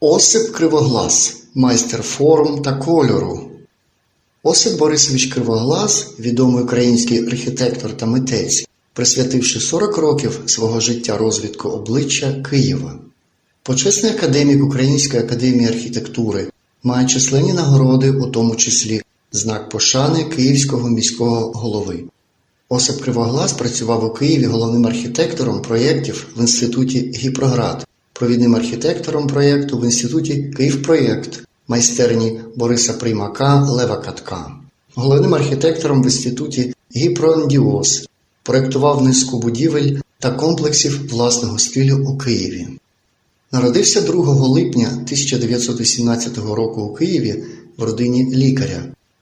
Осип Кривоглас, майстер форм та кольору. Осип Борисович Кривоглас, відомий український архітектор та митець, присвятивши 40 років свого життя розвитку обличчя Києва. Почесний академік Української академії архітектури, має численні нагороди, у тому числі знак пошани Київського міського голови. Осип Кривоглас працював у Києві головним архітектором проєктів в інституті Гіпроград, провідним архітектором проєкту в інституті Київпроєкт, майстерні Бориса Приймака Лева Катка, головним архітектором в інституті Гіпрондіоз, проєктував низку будівель та комплексів власного стилю у Києві. Народився 2 липня 1918 року у Києві в родині лікаря.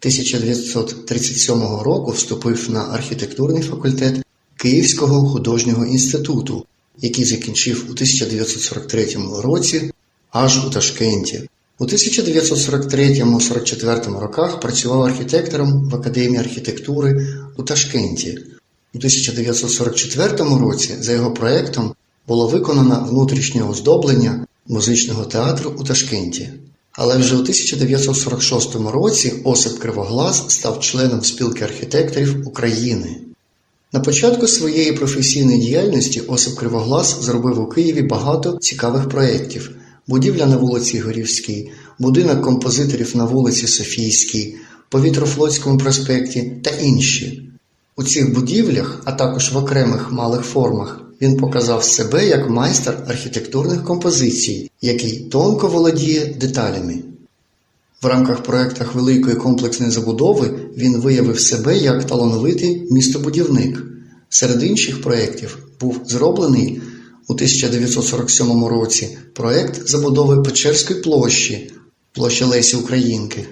1937 року вступив на архітектурний факультет Київського художнього інституту, який закінчив у 1943 році аж у Ташкенті. У 1943-44 роках працював архітектором в Академії архітектури у Ташкенті. У 1944 році за його проектом було виконано внутрішнє оздоблення музичного театру у Ташкенті. Але вже у 1946 році Осип Кривоглас став членом спілки архітекторів України. На початку своєї професійної діяльності Осип Кривоглас зробив у Києві багато цікавих проєктів: будівля на вулиці Горівській, будинок композиторів на вулиці Софійській, Повітрофлотському проспекті та інші. У цих будівлях, а також в окремих малих формах, він показав себе як майстер архітектурних композицій, який тонко володіє деталями. В рамках проєктах великої комплексної забудови він виявив себе як талановитий містобудівник. Серед інших проєктів був зроблений у 1947 році проєкт забудови Печерської площі, площа Лесі Українки.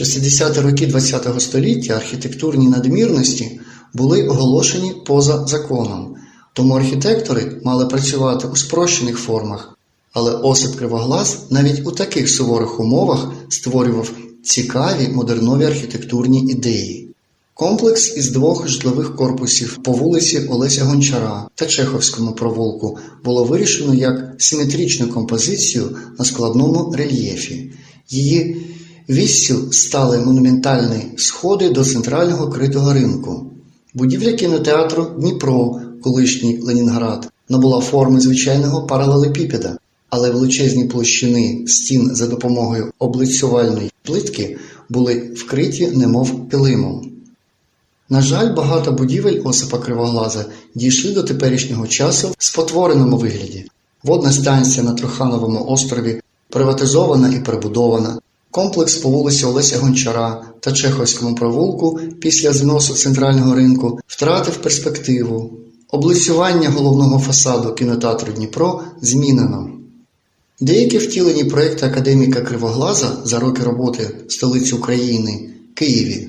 60-ті роки ХХ століття архітектурні надмірності були оголошені поза законом, тому архітектори мали працювати у спрощених формах, але Осип Кривоглас навіть у таких суворих умовах створював цікаві модернові архітектурні ідеї. Комплекс із двох житлових корпусів по вулиці Олеся Гончара та Чеховському провулку було вирішено як симетричну композицію на складному рельєфі. Її віссю стали монументальні сходи до центрального критого ринку. Будівля кінотеатру Дніпро, колишній Ленінград, набула форми звичайного паралелепіпеда, але величезні площини стін за допомогою облицювальної плитки були вкриті немов килимом. На жаль, багато будівель Осипа Кривоглаза дійшли до теперішнього часу в спотвореному вигляді. Водна станція на Трухановому острові приватизована і перебудована. Комплекс по вулиці Олеся Гончара та Чеховському провулку після зносу центрального ринку втратив перспективу. Облицювання головного фасаду кінотеатру Дніпро змінено. Деякі втілені проекти академіка Кривоглаза за роки роботи в столиці України Києві.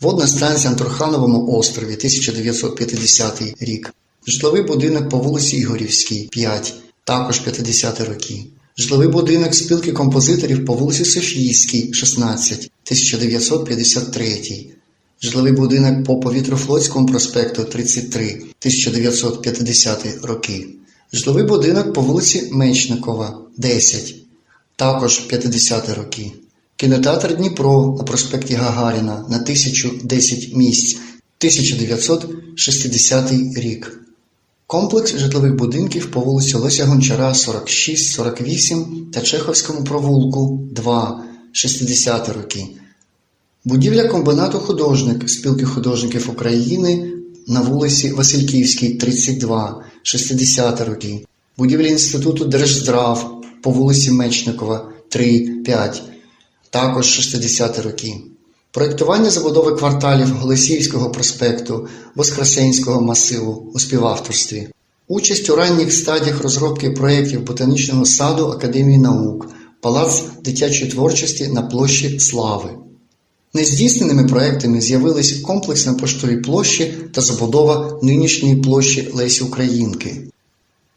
Водна станція на Трухановому острові 1950 рік. Житловий будинок по вулиці Ігорівській 5, також 50 роки. Житловий будинок спілки композиторів по вулиці Софійській 16, 1953. Житловий будинок по Повітрофлотському проспекту 33, 1950 роки. Житловий будинок по вулиці Мечникова 10, також 50 роки. Кінотеатр Дніпро на проспекті Гагаріна на 1010 місць 1960 рік. Комплекс житлових будинків по вулиці Леся Гончара 46, 48 та Чеховському провулку 2 60 роки. Будівля комбінату художник Спілки художників України на вулиці Васильківській 32 60 роки. Будівля Інституту Держздрав по вулиці Мечникова 3 5 також 60 роки. Проєктування забудови кварталів Голосіївського проспекту, Воскресенського масиву у співавторстві. Участь у ранніх стадіях розробки проєктів Ботанічного саду Академії наук, Палац дитячої творчості на площі Слави. Нездійсненими проектами з'явились комплекс на поштовій площі та забудова нинішньої площі Лесі Українки.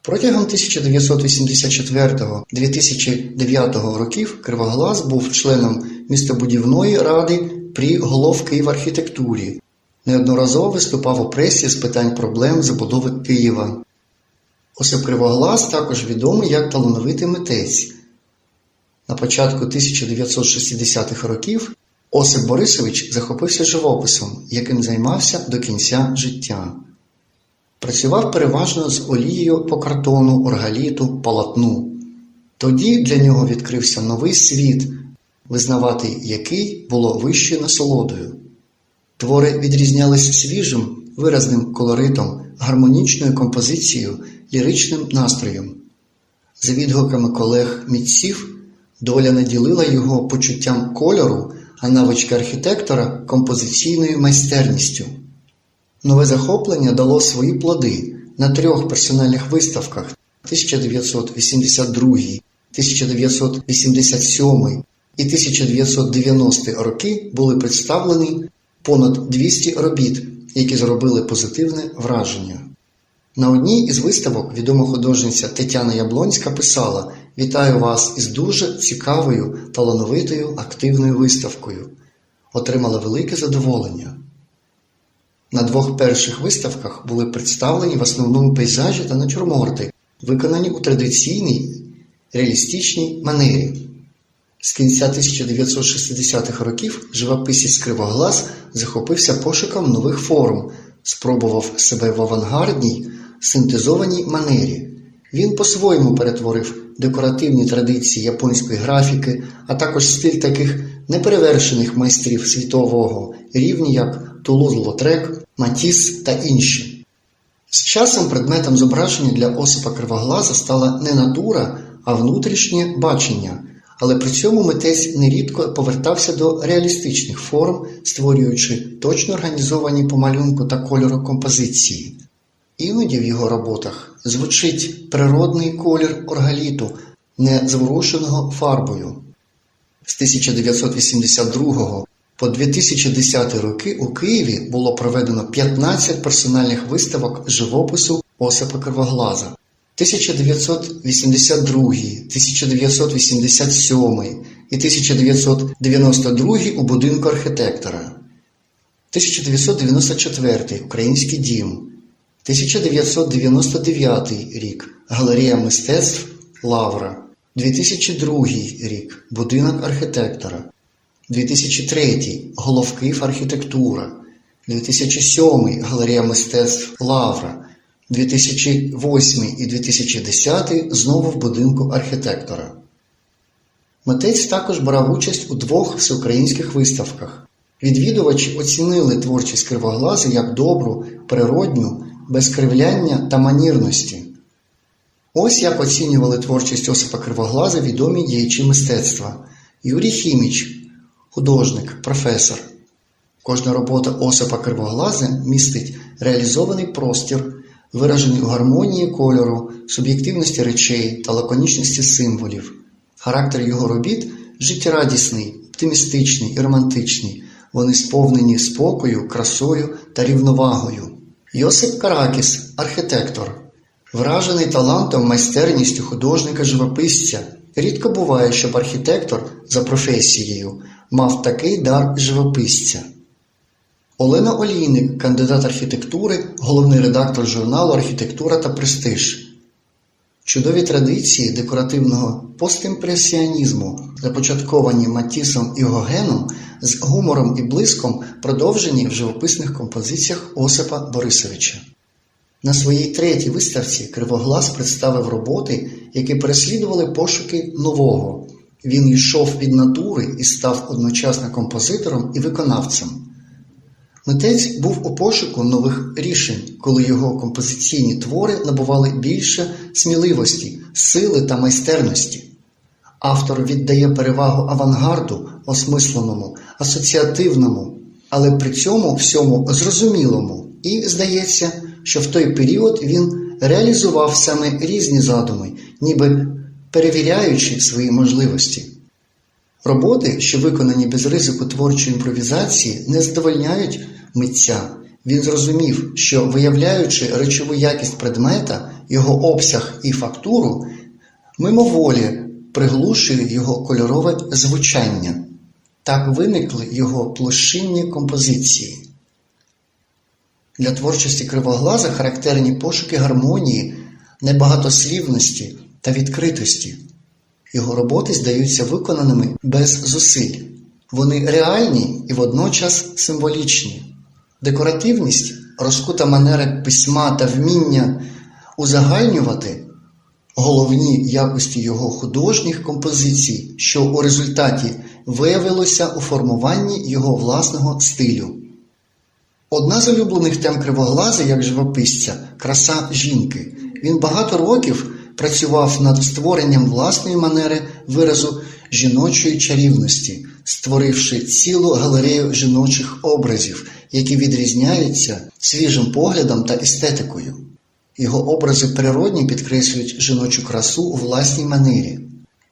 Протягом 1984-2009 років Кривоглас був членом містобудівної ради при голов Київархітектурі. Неодноразово виступав у пресі з питань проблем забудови Києва. Осип Кривоглас також відомий як талановитий митець. На початку 1960-х років Осип Борисович захопився живописом, яким займався до кінця життя. Працював переважно з олією по картону, оргаліту, полотну. Тоді для нього відкрився новий світ, визнавати який було вищою насолодою. Твори відрізнялися свіжим, виразним колоритом, гармонічною композицією, ліричним настроєм. За відгуками колег митців, доля наділила його почуттям кольору, а навички архітектора композиційною майстерністю. Нове захоплення дало свої плоди на трьох персональних виставках 1982, 1987 і 1990 роки були представлені понад 200 робіт, які зробили позитивне враження. На одній із виставок відома художниця Тетяна Яблонська писала Вітаю вас із дуже цікавою, талановитою, активною виставкою. Отримала велике задоволення. На двох перших виставках були представлені в основному пейзажі та натюрморти, виконані у традиційній реалістичній манері. З кінця 1960-х років живописець Кривоглаз захопився пошуком нових форм, спробував себе в авангардній, синтезованій манері. Він по-своєму перетворив декоративні традиції японської графіки, а також стиль таких неперевершених майстрів світового рівня, як Тулуз-Лотрек, Матіс та інші. З часом предметом зображення для Осипа Кривоглаза стала не натура, а внутрішнє бачення, але при цьому митець нерідко повертався до реалістичних форм, створюючи точно організовані по малюнку та кольору композиції. Іноді в його роботах звучить природний колір оргаліту, не зворушеного фарбою. З 1982 по 2010 роки у Києві було проведено 15 персональних виставок живопису Осипа Кривоглаза. 1982, 1987 і 1992 у будинку архітектора, 1994 Український дім, 1999 рік Галерея мистецтв Лавра, 2002 рік Будинок архітектора, 2003 Головкив архітектура, 2007 Галерея мистецтв Лавра. 2008 і 2010 знову в будинку архітектора. Митець також брав участь у двох всеукраїнських виставках. Відвідувачі оцінили творчість кривоглази як добру, природню, без кривляння та манірності. Ось як оцінювали творчість Осипа Кривоглаза відомі діячі мистецтва Юрій Хіміч, художник, професор. Кожна робота Осипа Кривоглаза містить реалізований простір виражений у гармонії кольору, суб'єктивності речей та лаконічності символів. Характер його робіт життєрадісний, оптимістичний і романтичний. Вони сповнені спокою, красою та рівновагою. Йосип Каракіс, архітектор, вражений талантом, майстерністю художника-живописця. Рідко буває, щоб архітектор за професією мав такий дар живописця. Олена Олійник, кандидат архітектури, головний редактор журналу Архітектура та престиж. Чудові традиції декоративного постімпресіонізму, започатковані Матісом і Гогеном, з гумором і блиском продовжені в живописних композиціях Осипа Борисовича. На своїй третій виставці Кривоглас представив роботи, які переслідували пошуки нового. Він йшов від натури і став одночасно композитором і виконавцем. Митець був у пошуку нових рішень, коли його композиційні твори набували більше сміливості, сили та майстерності. Автор віддає перевагу авангарду, осмисленому, асоціативному, але при цьому всьому зрозумілому, і здається, що в той період він реалізував саме різні задуми, ніби перевіряючи свої можливості. Роботи, що виконані без ризику творчої імпровізації, не задовольняють митця. Він зрозумів, що виявляючи речову якість предмета, його обсяг і фактуру, мимоволі приглушує його кольорове звучання. Так виникли його площинні композиції. Для творчості кривоглаза характерні пошуки гармонії, небагатослівності та відкритості. Його роботи здаються виконаними без зусиль. Вони реальні і водночас символічні. Декоративність, розкута манера письма та вміння узагальнювати головні якості його художніх композицій, що у результаті виявилося у формуванні його власного стилю. Одна з улюблених тем Кривоглаза як живописця краса жінки. Він багато років працював над створенням власної манери виразу жіночої чарівності, створивши цілу галерею жіночих образів, які відрізняються свіжим поглядом та естетикою. Його образи природні підкреслюють жіночу красу у власній манері.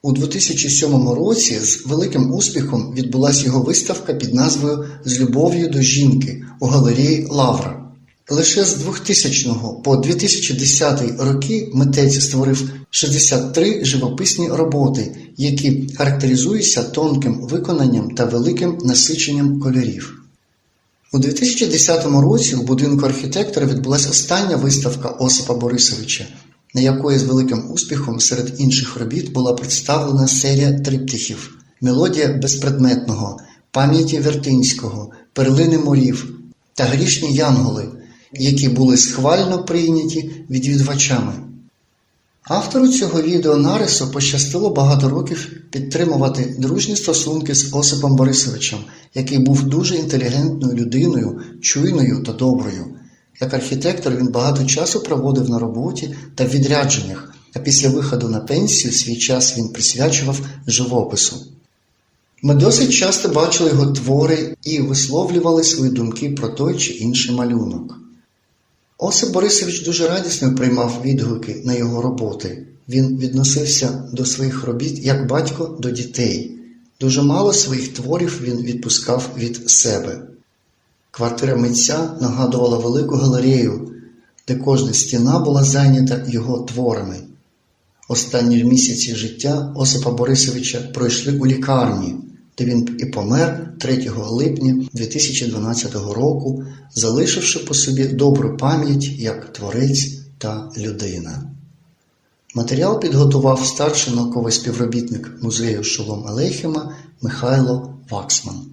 У 2007 році з великим успіхом відбулася його виставка під назвою З любов'ю до жінки у галереї Лавра. Лише з 2000 по 2010 роки митець створив 63 живописні роботи, які характеризуються тонким виконанням та великим насиченням кольорів. У 2010 році у будинку архітектора відбулася остання виставка Осипа Борисовича, на якої з великим успіхом серед інших робіт була представлена серія триптихів Мелодія безпредметного, пам'яті Вертинського, Перлини морів та Грішні Янголи, які були схвально прийняті відвідувачами. Автору цього відеонарису пощастило багато років підтримувати дружні стосунки з Осипом Борисовичем, який був дуже інтелігентною людиною, чуйною та доброю. Як архітектор він багато часу проводив на роботі та в відрядженнях, а після виходу на пенсію свій час він присвячував живопису. Ми досить часто бачили його твори і висловлювали свої думки про той чи інший малюнок. Осип Борисович дуже радісно приймав відгуки на його роботи. Він відносився до своїх робіт як батько до дітей. Дуже мало своїх творів він відпускав від себе. Квартира митця нагадувала велику галерею, де кожна стіна була зайнята його творами. Останні місяці життя Осипа Борисовича пройшли у лікарні, де він і помер 3 липня 2012 року, залишивши по собі добру пам'ять як творець та людина. Матеріал підготував старший науковий співробітник музею Шолом Алейхема Михайло Ваксман.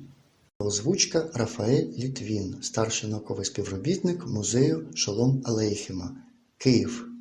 Озвучка Рафаель Літвін, старший науковий співробітник музею Шолом Алейхема, Київ